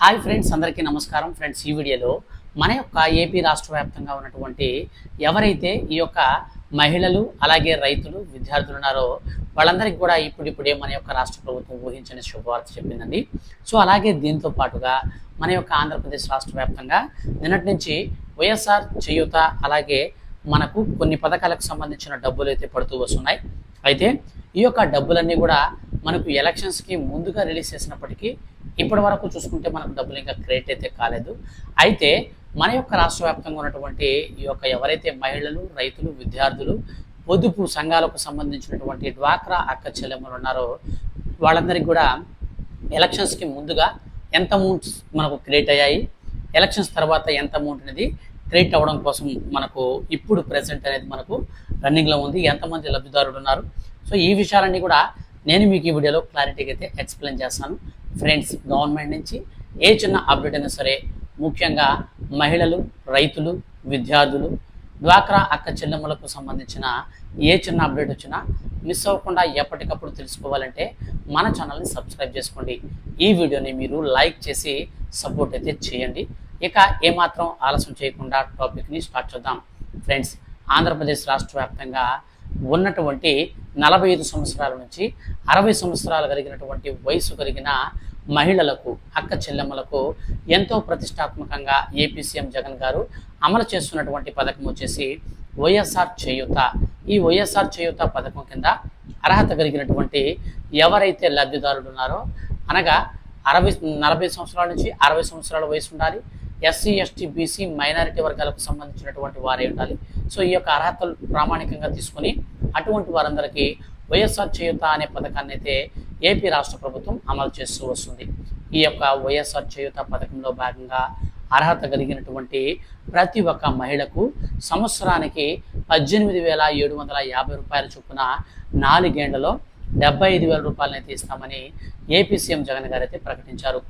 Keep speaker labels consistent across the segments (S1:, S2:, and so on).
S1: Hi friends అందరికీ నమస్కారం. Friends ఈ వీడియోలో మన యొక్క ఏపీ రాష్ట్ర వ్యాప్తంగా ఉన్నటువంటి ఎవరైతే ఈ యొక్క మహిళలు అలాగే రైతులు విద్యార్థులు ఉన్నారో వాళ్ళందరికీ కూడా ఇప్పుడిప్పుడే మన యొక్క రాష్ట్ర ప్రభుత్వం ఊహించని శుభవార్త చెప్పిందండి. సో అలాగే దీంతో పాటుగా మన యొక్క ఆంధ్రప్రదేశ్ రాష్ట్ర వ్యాప్తంగా నిన్నటి నుంచి వైఎస్ఆర్ చేయూత అలాగే మనకు కొన్ని పథకాలకు సంబంధించిన డబ్బులు అయితే పడుతూ వస్తున్నాయి. అయితే ఈ యొక్క డబ్బులన్నీ కూడా మనకు ఎలక్షన్స్కి ముందుగా రిలీజ్ చేసినప్పటికీ ఇప్పటి వరకు చూసుకుంటే మనకు డబ్బులు ఇంకా క్రియేట్ అయితే కాలేదు. అయితే మన యొక్క రాష్ట్ర వ్యాప్తంగా ఉన్నటువంటి ఈ యొక్క ఎవరైతే మహిళలు రైతులు విద్యార్థులు పొదుపు సంఘాలకు సంబంధించినటువంటి డ్వాక్రా అక్క చెల్లెమ్మలు ఉన్నారో వాళ్ళందరికీ కూడా ఎలక్షన్స్కి ముందుగా ఎంత అమౌంట్స్ మనకు క్రియేట్ అయ్యాయి ఎలక్షన్స్ తర్వాత ఎంత అమౌంట్ అనేది క్రియేట్ అవ్వడం కోసం మనకు ఇప్పుడు ప్రెసెంట్ అనేది మనకు రన్నింగ్లో ఉంది ఎంతమంది లబ్ధిదారులు ఉన్నారు. సో ఈ విషయాలన్నీ కూడా నేను మీకు ఈ వీడియోలో క్లారిటీగా అయితే ఎక్స్ప్లెయిన్ చేస్తాను. ఫ్రెండ్స్ గవర్నమెంట్ నుంచి ఏ చిన్న అప్డేట్ అయినా సరే ముఖ్యంగా మహిళలు రైతులు విద్యార్థులు డ్వాక్రా అక్క చెల్లెమ్మలకు సంబంధించిన ఏ చిన్న అప్డేట్ వచ్చినా మిస్ అవ్వకుండా ఎప్పటికప్పుడు తెలుసుకోవాలంటే మన ఛానల్ని సబ్స్క్రైబ్ చేసుకోండి. ఈ వీడియోని మీరు లైక్ చేసి సపోర్ట్ అయితే చేయండి. ఇక ఏమాత్రం ఆలస్యం చేయకుండా టాపిక్ని స్టార్ట్ చేద్దాం. ఫ్రెండ్స్ ఆంధ్రప్రదేశ్ రాష్ట్ర వ్యాప్తంగా ఉన్నటువంటి నలభై ఐదు సంవత్సరాల నుంచి అరవై సంవత్సరాలు కలిగినటువంటి వయసు కలిగిన మహిళలకు అక్క చెల్లెమ్మలకు ఎంతో ప్రతిష్టాత్మకంగా ఏపీ సీఎం జగన్ గారు అమలు చేస్తున్నటువంటి పథకం వచ్చేసి వైఎస్ఆర్ చేయూత. ఈ వైఎస్ఆర్ చేయూత పథకం కింద అర్హత కలిగినటువంటి ఎవరైతే లబ్ధిదారులు ఉన్నారో అనగా అరవై నలభై సంవత్సరాల నుంచి అరవై సంవత్సరాల వయసు ఉండాలి. ఎస్సీ ఎస్టీ బీసీ మైనారిటీ వర్గాలకు సంబంధించినటువంటి వారే ఉండాలి. సో ఈ యొక్క అర్హతలు ప్రామాణికంగా తీసుకొని అటువంటి వారందరికీ వైఎస్ఆర్ చేయూత అనే పథకాన్ని అయితే ఏపీ రాష్ట్ర ప్రభుత్వం అమలు చేస్తూ వస్తుంది. ఈ యొక్క వైఎస్ఆర్ చేయూత పథకంలో భాగంగా అర్హత కలిగినటువంటి ప్రతి ఒక్క మహిళకు సంవత్సరానికి పద్దెనిమిది వేల ఏడు వందల యాభై రూపాయల చొప్పున నాలుగేండ్లలో డెబ్బై ఐదు వేల రూపాయలనైతే ఇస్తామని ఏపీ సీఎం జగన్ గారు అయితే ప్రకటించారు.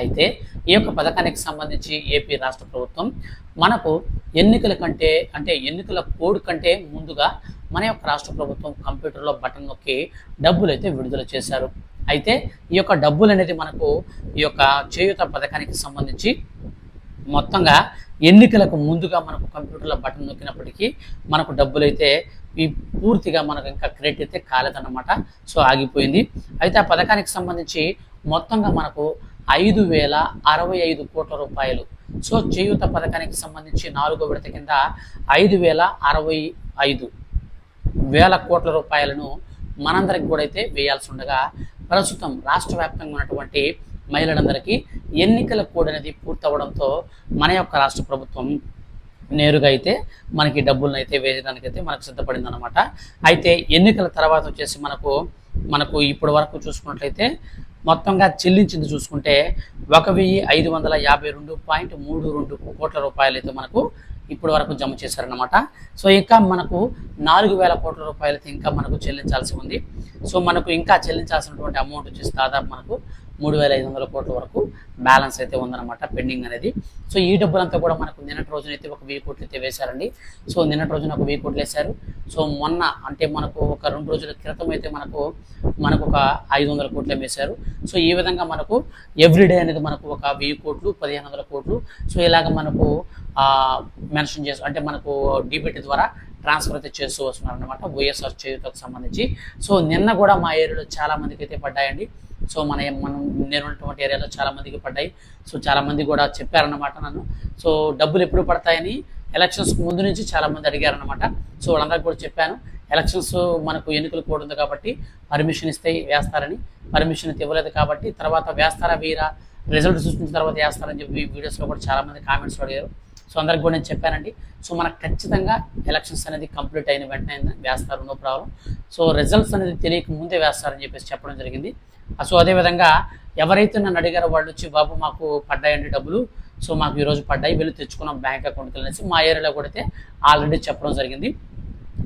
S1: అయితే ఈ యొక్క పథకానికి సంబంధించి ఏపీ రాష్ట్ర ప్రభుత్వం మనకు ఎన్నికల కంటే అంటే ఎన్నికల కోడ్ కంటే ముందుగా మన యొక్క రాష్ట్ర ప్రభుత్వం కంప్యూటర్లో బటన్ నొక్కి డబ్బులు అయితే విడుదల చేశారు. అయితే ఈ యొక్క డబ్బులు అనేది మనకు ఈ యొక్క చేయూత పథకానికి సంబంధించి మొత్తంగా ఎన్నికలకు ముందుగా మనకు కంప్యూటర్లో బటన్ నొక్కినప్పటికీ మనకు డబ్బులు అయితే ఈ పూర్తిగా మనకు ఇంకా క్రెడిట్ అయితే కాలేదన్నమాట. సో ఆగిపోయింది. అయితే ఆ పథకానికి సంబంధించి మొత్తంగా మనకు ఐదు వేల అరవై ఐదు కోట్ల రూపాయలు. సో చేయూత పథకానికి సంబంధించి నాలుగో విడత కింద ఐదు వేల అరవై ఐదు వేల కోట్ల రూపాయలను మనందరికి కూడా అయితే వేయాల్సి ఉండగా ప్రస్తుతం రాష్ట్ర వ్యాప్తంగా ఉన్నటువంటి మహిళలందరికీ ఎన్నికల కోడ్ అనేది పూర్తవడంతో మన యొక్క రాష్ట్ర ప్రభుత్వం నేరుగా అయితే మనకి డబ్బులను అయితే వేయడానికి అయితే మనకు సిద్ధపడింది అనమాట అయితే ఎన్నికల తర్వాత వచ్చేసి మనకు మనకు ఇప్పటి వరకు చూసుకున్నట్లయితే మొత్తంగా చెల్లించింది చూసుకుంటే ఒక వెయ్యి ఐదు వందల యాభై రెండు పాయింట్ మూడు రెండు కోట్ల రూపాయలు అయితే మనకు ఇప్పటి వరకు జమ చేశారనమాట సో ఇంకా మనకు నాలుగు వేల కోట్ల రూపాయలు అయితే ఇంకా మనకు చెల్లించాల్సి ఉంది. సో మనకు ఇంకా చెల్లించాల్సినటువంటి అమౌంట్ వచ్చేసి దాదాపు మనకు మూడు వేల ఐదు వందల కోట్ల వరకు బ్యాలెన్స్ అయితే ఉందన్నమాట పెండింగ్ అనేది. సో ఈ డబ్బులంతా కూడా మనకు నిన్నటి రోజున అయితే ఒక వెయ్యి కోట్లు అయితే వేశారండి. సో నిన్నటి రోజున ఒక వెయ్యి కోట్లు వేశారు. సో మొన్న అంటే మనకు ఒక రెండు రోజుల క్రితం అయితే మనకు మనకు ఒక ఐదు వందల కోట్లు వేశారు. సో ఈ విధంగా మనకు ఎవ్రీడే అనేది మనకు ఒక వెయ్యి కోట్లు పదిహేను వందల కోట్లు. సో ఇలాగ మనకు మెన్షన్ చేసు అంటే మనకు డిబిటీ ద్వారా ట్రాన్స్ఫర్ అయితే చేస్తూ వస్తున్నారు అనమాట వైఎస్ఆర్ చేయుతకు సంబంధించి. సో నిన్న కూడా మా ఏరియాలో చాలా మందికి అయితే పడ్డాయండి. సో మన మనం నేను ఉన్నటువంటి ఏరియాలో చాలా మందికి పడ్డాయి. సో చాలా మంది కూడా చెప్పారన్నమాట నన్ను. సో డబ్బులు ఎప్పుడు పడతాయని ఎలక్షన్స్ ముందు నుంచి చాలా మంది అడిగారనమాట సో వాళ్ళందరికీ కూడా చెప్పాను. ఎలక్షన్స్ మనకు ఎన్నికలు కూడా ఉంది కాబట్టి పర్మిషన్ ఇస్తే వేస్తారని. పర్మిషన్ అయితే ఇవ్వలేదు కాబట్టి తర్వాత వేస్తారా వీరా? రిజల్ట్ చూసిన తర్వాత వేస్తారని చెప్పి వీడియోస్లో కూడా చాలామంది కామెంట్స్ అడిగారు. సో అందరికి కూడా నేను చెప్పానండి. సో మనకు ఖచ్చితంగా ఎలక్షన్స్ అనేది కంప్లీట్ అయిన వెంటనే వేస్తారు. No problem. సో రిజల్ట్స్ అనేది తెలియక ముందే వేస్తారని చెప్పేసి చెప్పడం జరిగింది. సో అదేవిధంగా ఎవరైతే నన్ను అడిగారో వాళ్ళు వచ్చి బాబు మాకు పడ్డాయండి డబ్బులు సో మాకు ఈరోజు పడ్డాయి వెళ్ళి తెచ్చుకున్నాం బ్యాంక్ అకౌంట్కి వెళ్ళేసి మా ఏరియాలో కూడా అయితే ఆల్రెడీ చెప్పడం జరిగింది.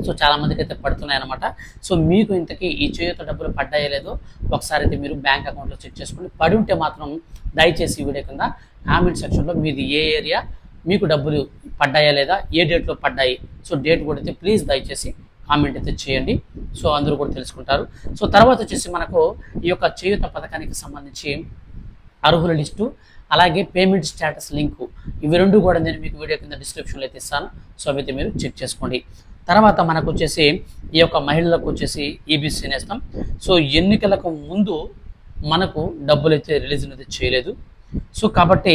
S1: సో చాలామందికి అయితే పడుతున్నాయి అనమాట సో మీకు ఇంతకీ ఈ చేయుత డబ్బులు పడ్డాయో లేదో ఒకసారి అయితే మీరు బ్యాంక్ అకౌంట్లో చెక్ చేసుకోండి. పడి ఉంటే మాత్రం దయచేసి ఈ వీడియో కింద కామెంట్ సెక్షన్లో మీది ఏ ఏరియా మీకు డబ్బులు పడ్డాయా లేదా ఏ డేట్లో పడ్డాయి సో డేట్ కూడా అయితే ప్లీజ్ దయచేసి కామెంట్ అయితే చేయండి. సో అందరూ కూడా తెలుసుకుంటారు. సో తర్వాత వచ్చేసి మనకు ఈ యొక్క చేయూత పథకానికి సంబంధించి అర్హుల లిస్టు అలాగే పేమెంట్ స్టేటస్ లింకు ఇవి రెండు కూడా నేను మీకు వీడియో కింద డిస్క్రిప్షన్లో అయితే ఇస్తాను. సో అవైతే మీరు చెక్ చేసుకోండి. తర్వాత మనకు వచ్చేసి ఈ యొక్క మహిళలకు వచ్చేసి ఈబీసీ నేస్తాం. సో ఎన్నికలకు ముందు మనకు డబ్బులు అయితే రిలీజ్ అయితే చేయలేదు. సో కాబట్టి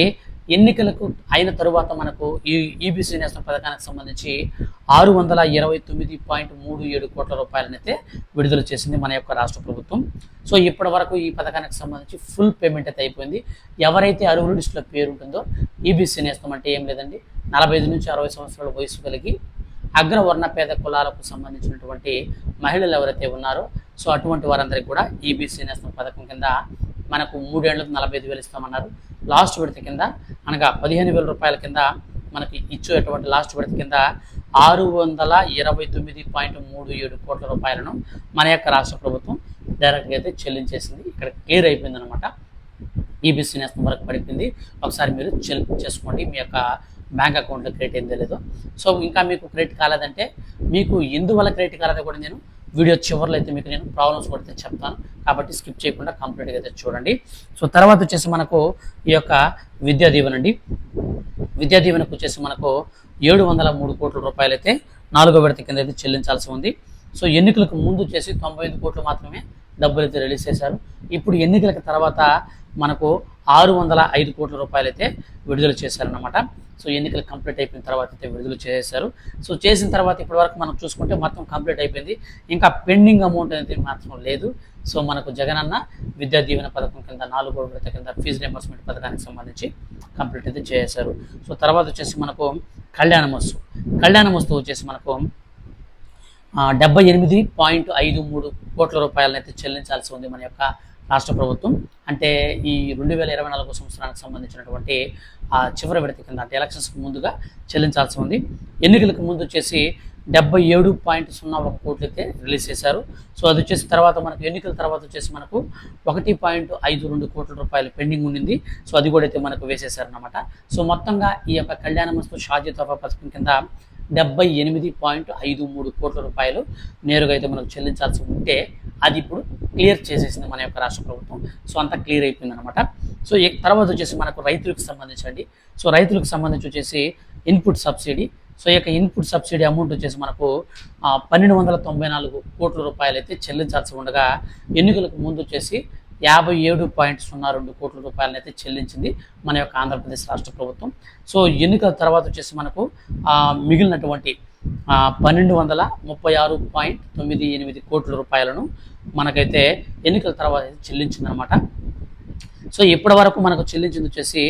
S1: ఎన్నికలకు అయిన తరువాత మనకు ఈ ఈబీసీ నేషనల్ పథకానికి సంబంధించి ఆరు వందల ఇరవై తొమ్మిది పాయింట్ మూడు ఏడు కోట్ల రూపాయలనైతే విడుదల చేసింది మన యొక్క రాష్ట్ర ప్రభుత్వం. సో ఇప్పటి వరకు ఈ పథకానికి సంబంధించి ఫుల్ పేమెంట్ అయితే అయిపోయింది. ఎవరైతే అర్హుల లిస్టులో పేరు ఉంటుందో ఈబీసీ నేస్తం అంటే ఏం లేదండి. నలభై ఐదు నుంచి అరవై సంవత్సరాల వయసు కలిగి అగ్రవర్ణ పేద కులాలకు సంబంధించినటువంటి మహిళలు ఎవరైతే ఉన్నారో సో అటువంటి వారందరికీ కూడా ఈబీసీ నేస్తం పథకం కింద మనకు మూడేళ్ళకు నలభై ఐదు వేలు ఇస్తామన్నారు. లాస్ట్ విడత కింద అనగా పదిహేను వేల రూపాయల కింద మనకి ఇచ్చేటువంటి లాస్ట్ విడత కింద ఆరు వందల ఇరవై తొమ్మిది పాయింట్ మూడు ఏడు కోట్ల రూపాయలను మన యొక్క రాష్ట్ర ప్రభుత్వం డైరెక్ట్గా అయితే చెల్లించేసింది. ఇక్కడ క్లియర్ అయిపోయింది అనమాట ఈబీసీ నేస్తం వరకు పడిపోయింది. ఒకసారి మీరు చెల్ చేసుకోండి. మీ యొక్క బ్యాంక్ అకౌంట్లో క్రెడిట్ ఏం తెలియదు సో ఇంకా మీకు క్రెడిట్ కాలేదంటే మీకు ఎందువల్ల క్రెడిట్ కాలేదో కూడా నేను వీడియో చివరిలో అయితే మీకు నేను ప్రాబ్లమ్స్ కూడా చెప్తాను. కాబట్టి స్కిప్ చేయకుండా కంప్లీట్గా అయితే చూడండి. సో తర్వాత వచ్చేసి మనకు ఈ యొక్క విద్యా దీవెన అండి. విద్యా దీవెనకు వచ్చేసి మనకు ఏడు వందల మూడు కోట్ల రూపాయలు అయితే నాలుగో విడత కింద అయితే చెల్లించాల్సి ఉంది. సో ఎన్నికలకు ముందు చేసి తొంభై ఐదు కోట్లు మాత్రమే డబ్బులు అయితే రిలీజ్ చేశారు. ఇప్పుడు ఎన్నికలకు తర్వాత మనకు ఆరు వందల ఐదు కోట్ల రూపాయలు అయితే విడుదల చేశారనమాట సో ఎన్నికలు కంప్లీట్ అయిపోయిన తర్వాత అయితే విడుదల చేశారు. సో చేసిన తర్వాత ఇప్పటివరకు మనం చూసుకుంటే మొత్తం కంప్లీట్ అయిపోయింది. ఇంకా పెండింగ్ అమౌంట్ అనేది మాత్రం లేదు. సో మనకు జగనన్న విద్యా దీవెన పథకం కింద నాలుగు విడత కింద ఫీజు రియంబర్స్మెంట్ పథకానికి సంబంధించి కంప్లీట్ అయితే చేశారు. సో తర్వాత వచ్చేసి మనకు కళ్యాణ వస్తు కళ్యాణ వస్తువు వచ్చేసి మనకు డెబ్బై ఎనిమిది పాయింట్ ఐదు మూడు కోట్ల రూపాయలను అయితే చెల్లించాల్సి ఉంది మన యొక్క రాష్ట్ర ప్రభుత్వం. అంటే ఈ రెండు వేల ఇరవై నాలుగు సంవత్సరానికి సంబంధించినటువంటి ఆ చివరి విడత కింద అంటే ఎలక్షన్స్కి ముందుగా చెల్లించాల్సి ఉంది. ఎన్నికలకు ముందు వచ్చేసి డెబ్బై ఏడు పాయింట్ సున్నా ఒక కోట్లు అయితే రిలీజ్ చేశారు. సో అది వచ్చేసి తర్వాత మనకు ఎన్నికల తర్వాత వచ్చేసి మనకు ఒకటి పాయింట్ ఐదు రెండు కోట్ల రూపాయలు పెండింగ్ ఉండింది. సో అది కూడా అయితే మనకు వేసేసారనమాట సో మొత్తంగా ఈ యొక్క కళ్యాణ మస్తు షాజీ తోఫా పథకం కింద డెబ్బై ఎనిమిది పాయింట్ ఐదు మూడు కోట్ల రూపాయలు నేరుగా అయితే మనకు చెల్లించాల్సి ఉంటే అది ఇప్పుడు క్లియర్ చేసేసింది మన యొక్క రాష్ట్ర ప్రభుత్వం. సో అంతా క్లియర్ అయిపోయింది అనమాట సో తర్వాత వచ్చేసి మనకు రైతులకు సంబంధించండి సో రైతులకు సంబంధించి వచ్చేసి ఇన్పుట్ సబ్సిడీ. సో ఈ యొక్క ఇన్పుట్ సబ్సిడీ అమౌంట్ వచ్చేసి మనకు పన్నెండు వందల తొంభై నాలుగు కోట్ల రూపాయలు అయితే చెల్లించాల్సి ఉండగా ఎన్నికలకు ముందు వచ్చేసి యాభై ఏడు పాయింట్ సున్నా రెండు కోట్ల రూపాయలను అయితే చెల్లించింది మన యొక్క ఆంధ్రప్రదేశ్ రాష్ట్ర ప్రభుత్వం. సో ఎన్నికల తర్వాత వచ్చేసి మనకు మిగిలినటువంటి పన్నెండు వందల ముప్పై ఆరు పాయింట్ తొమ్మిది ఎనిమిది కోట్ల రూపాయలను మనకైతే ఎన్నికల తర్వాత చెల్లించిందనమాట సో ఇప్పటి వరకు మనకు చెల్లించింది వచ్చేసి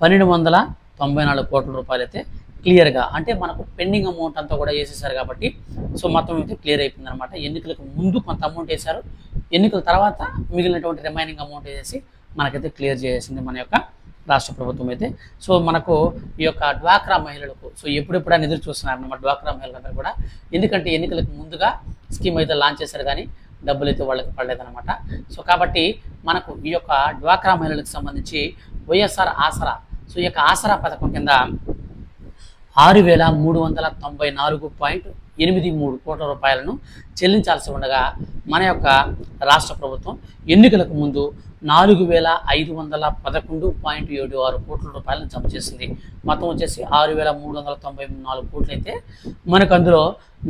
S1: పన్నెండు వందల తొంభై నాలుగు కోట్ల రూపాయలు అయితే క్లియర్గా అంటే మనకు పెండింగ్ అమౌంట్ అంతా కూడా వేసేసారు కాబట్టి సో మొత్తం అయితే క్లియర్ అయిపోయింది అనమాట ఎన్నికలకు ముందు కొంత అమౌంట్ వేశారు. ఎన్నికల తర్వాత మిగిలినటువంటి రిమైనింగ్ అమౌంట్ వేసేసి మనకైతే క్లియర్ చేసేసింది మన యొక్క రాష్ట్ర ప్రభుత్వం అయితే. సో మనకు ఈ యొక్క డ్వాక్రా మహిళలకు సో ఎప్పుడెప్పుడు అని ఎదురు చూస్తున్నారన్నమాట డ్వాక్రా మహిళలందరూ కూడా. ఎందుకంటే ఎన్నికలకు ముందుగా స్కీమ్ అయితే లాంచ్ చేశారు కానీ డబ్బులు అయితే వాళ్ళకి పడలేదన్నమాట. సో కాబట్టి మనకు ఈ యొక్క డ్వాక్రా మహిళలకు సంబంధించి వైఎస్ఆర్ ఆసరా సో ఈ యొక్క ఆసరా పథకం కింద ఆరు వేల మూడు వందల తొంభై నాలుగు పాయింట్ ఎనిమిది మూడు కోట్ల రూపాయలను చెల్లించాల్సి ఉండగా మన యొక్క రాష్ట్ర ప్రభుత్వం ఎన్నికలకు ముందు నాలుగు వేల ఐదు వందల పదకొండు పాయింట్ ఏడు ఆరు కోట్ల రూపాయలను జమ చేసింది. మొత్తం వచ్చేసి ఆరు వేల మూడు వందల తొంభై నాలుగు కోట్లు అయితే మనకు అందులో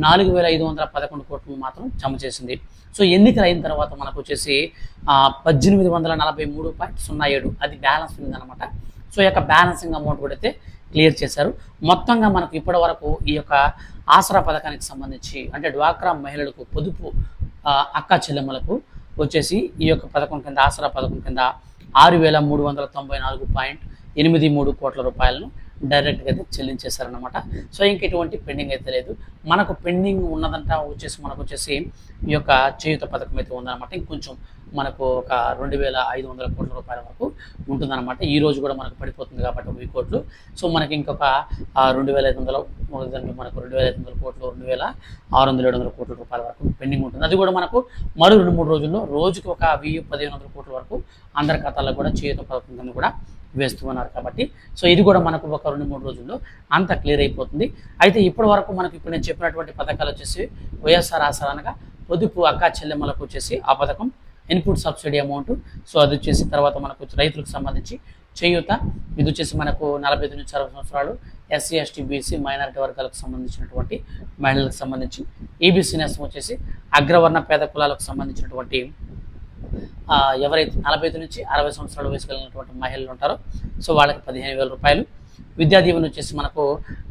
S1: నాలుగు వేల ఐదు వందల పదకొండు కోట్లు మాత్రం జమ చేసింది. సో ఎన్నికలు అయిన తర్వాత మనకు వచ్చేసి పద్దెనిమిది వందల నలభై మూడు పాయింట్ సున్నా ఏడు అది బ్యాలెన్స్ ఉంది అనమాట సో ఈ యొక్క బ్యాలెన్సింగ్ అమౌంట్ కూడా అయితే క్లియర్ చేశారు. మొత్తంగా మనకు ఇప్పటి వరకు ఈ యొక్క ఆసరా పథకానికి సంబంధించి అంటే డ్వాక్రా మహిళలకు పొదుపు అక్క చెల్లెమ్మలకు వచ్చేసి ఈ యొక్క పథకం కింద ఆసరా పథకం కింద ఆరు వేల మూడు వందల తొంభై నాలుగు పాయింట్ ఎనిమిది మూడు కోట్ల రూపాయలను డైరెక్ట్గా అయితే చెల్లించేశారనమాట సో ఇంక ఎటువంటి పెండింగ్ అయితే లేదు. మనకు పెండింగ్ ఉన్నదంట వచ్చేసి మనకు వచ్చేసి ఈ యొక్క చేయుత పథకం అయితే ఉందన్నమాట. ఇంకొంచెం మనకు ఒక రెండు వేల ఐదు వందల కోట్ల రూపాయల వరకు ఉంటుందన్నమాట. ఈ రోజు కూడా మనకు పడిపోతుంది కాబట్టి వెయ్యి కోట్లు. సో మనకి ఇంకొక రెండు వేల ఐదు వందల మూడు మనకు రెండు వేల ఐదు వందల కోట్లు రెండు వేల ఆరు వందల ఏడు వందల కోట్ల రూపాయల వరకు పెండింగ్ ఉంటుంది. అది కూడా మనకు మరో రెండు మూడు రోజుల్లో రోజుకి ఒక వెయ్యి పదిహేను వందల కోట్ల వరకు అందరి ఖాతాల్లో కూడా చేయుత పథకం కింద కూడా వేస్తూ ఉన్నారు కాబట్టి. సో ఇది కూడా మనకు ఒక రెండు మూడు రోజుల్లో అంత క్లియర్ అయిపోతుంది. అయితే ఇప్పటి వరకు మనకు ఇప్పుడు నేను చెప్పినటువంటి పథకాలు వచ్చేసి వైఎస్ఆర్ ఆసరా అనగా పొదుపు అక్క చెల్లెమ్మలకు వచ్చేసి ఆ పథకం ఇన్పుట్ సబ్సిడీ అమౌంట్. సో అది వచ్చేసి తర్వాత మనకు రైతులకు సంబంధించి చేయూత. ఇది వచ్చేసి మనకు నలభై ఐదు నుంచి అరవై సంవత్సరాలు ఎస్సీ ఎస్టీ బీసీ మైనారిటీ వర్గాలకు సంబంధించినటువంటి మహిళలకు సంబంధించి. ఈబీసీ నేస్తం వచ్చేసి అగ్రవర్ణ పేద కులాలకు సంబంధించినటువంటి ఎవరైతే నలభై ఐదు నుంచి అరవై సంవత్సరాల వయసు కలిగినటువంటి మహిళలు ఉంటారో సో వాళ్ళకి పదిహేను వేల రూపాయలు. విద్యా దీవెన వచ్చేసి మనకు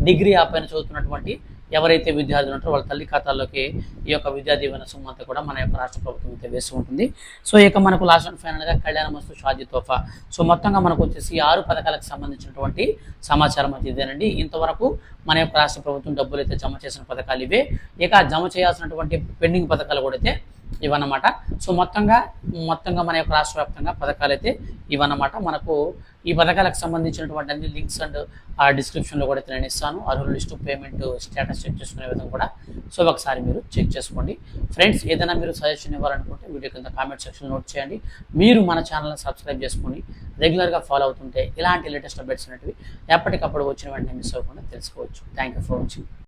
S1: డిగ్రీ ఆ పైన చదువుతున్నటువంటి ఎవరైతే విద్యార్థులు ఉంటారో వాళ్ళ తల్లి ఖాతాల్లోకి ఈ యొక్క విద్యా దీవెన సొమ్ము అంతా కూడా మన యొక్క రాష్ట్ర ప్రభుత్వం అయితే వేసి ఉంటుంది. సో ఇక మనకు లాస్ట్ అండ్ ఫైనల్గా కళ్యాణ మస్తు షాజీ తోఫా. సో మొత్తంగా మనకు వచ్చేసి ఆరు పథకాలకు సంబంధించినటువంటి సమాచారం అయితే ఇదేనండి. ఇంతవరకు మన యొక్క రాష్ట్ర ప్రభుత్వం డబ్బులు అయితే జమ చేసిన పథకాలు ఇవే. ఇక జమ చేయాల్సినటువంటి పెండింగ్ పథకాలు కూడా అయితే ఇవన్నమాట సో మొత్తంగా మొత్తంగా మన యొక్క రాష్ట్ర వ్యాప్తంగా పథకాలు అయితే ఇవన్నమాట మనకు ఈ పథకాలకు సంబంధించినటువంటి అన్ని లింక్స్ అండ్ ఆ డిస్క్రిప్షన్లో కూడా అయితే నేను ఇస్తాను. అర్హుల లిస్టు పేమెంట్ స్టేటస్ చెక్ చేసుకునే విధంగా కూడా. సో ఒకసారి మీరు చెక్ చేసుకోండి. ఫ్రెండ్స్ ఏదైనా మీరు సజెషన్ ఇవ్వాలనుకుంటే వీడియో కింద కామెంట్ సెక్షన్ నోట్ చేయండి. మీరు మన ఛానల్ని సబ్స్క్రైబ్ చేసుకొని రెగ్యులర్గా ఫాలో అవుతుంటే ఇలాంటి లేటెస్ట్ అప్డేట్స్ అనేటివి ఎప్పటికప్పుడు వచ్చిన వెంటనే మిస్ అవ్వకుండా తెలుసుకోవచ్చు. Thank you for watching.